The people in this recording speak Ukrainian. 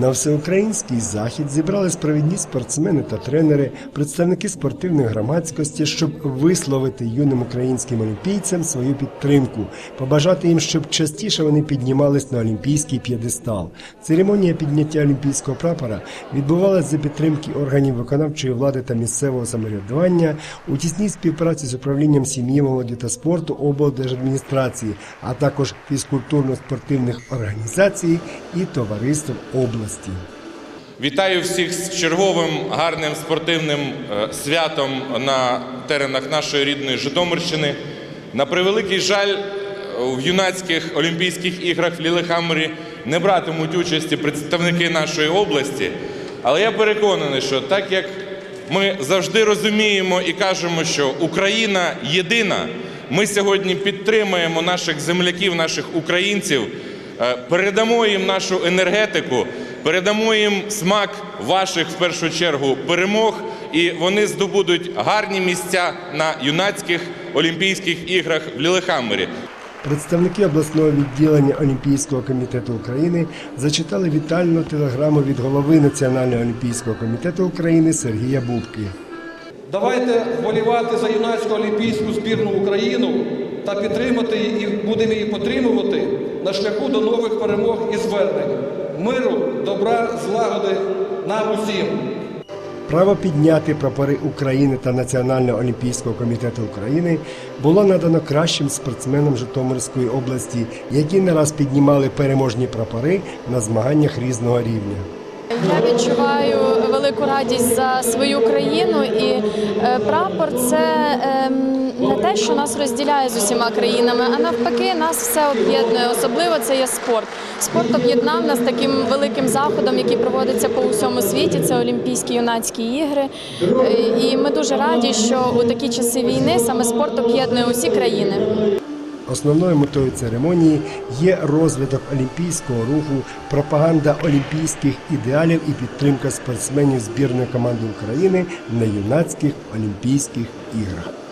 На всеукраїнський захід зібрались провідні спортсмени та тренери, представники спортивної громадськості, щоб висловити юним українським олімпійцям свою підтримку, побажати їм, щоб частіше вони піднімались на олімпійський п'єдестал. Церемонія підняття олімпійського прапора відбувалася за підтримки органів виконавчої влади та місцевого самоврядування у тісній співпраці з управлінням сім'ї, молоді та спорту облдержадміністрації, а також фізкультурно-спортивних організацій і товариств області. Вітаю всіх з черговим гарним спортивним е, святом на теренах нашої рідної Житомирщини. На превеликий жаль, е, в юнацьких Олімпійських іграх в Лілехаммері не братимуть участі представники нашої області. Але я переконаний, що так як ми завжди розуміємо і кажемо, що Україна єдина, ми сьогодні підтримаємо наших земляків, наших українців, е, передамо їм нашу енергетику, передамо їм смак ваших в першу чергу перемог, і вони здобудуть гарні місця на юнацьких Олімпійських іграх в Лілехаммері. Представники обласного відділення Олімпійського комітету України зачитали вітальну телеграму від голови Національного олімпійського комітету України Сергія Бубки. Давайте вболівати за юнацьку олімпійську збірну Україну та підтримати її і будемо її підтримувати на шляху до нових перемог і звернень. Миру, добра, злагоди нам усім. Право підняти прапори України та Національного олімпійського комітету України було надано кращим спортсменам Житомирської області, які не раз піднімали переможні прапори на змаганнях різного рівня. Я відчуваю велику радість за свою країну, і е, прапор це ем, не те, що нас розділяє з усіма країнами, а навпаки, нас все об'єднує. Особливо це є спорт. Спорт об'єднав нас таким великим заходом, який проводиться по усьому світі. Це Олімпійські юнацькі ігри. Е, І ми дуже раді, що у такі часи війни саме спорт об'єднує усі країни. Основною метою церемонії є розвиток олімпійського руху, пропаганда олімпійських ідеалів і підтримка спортсменів збірної команди України на юнацьких олімпійських іграх.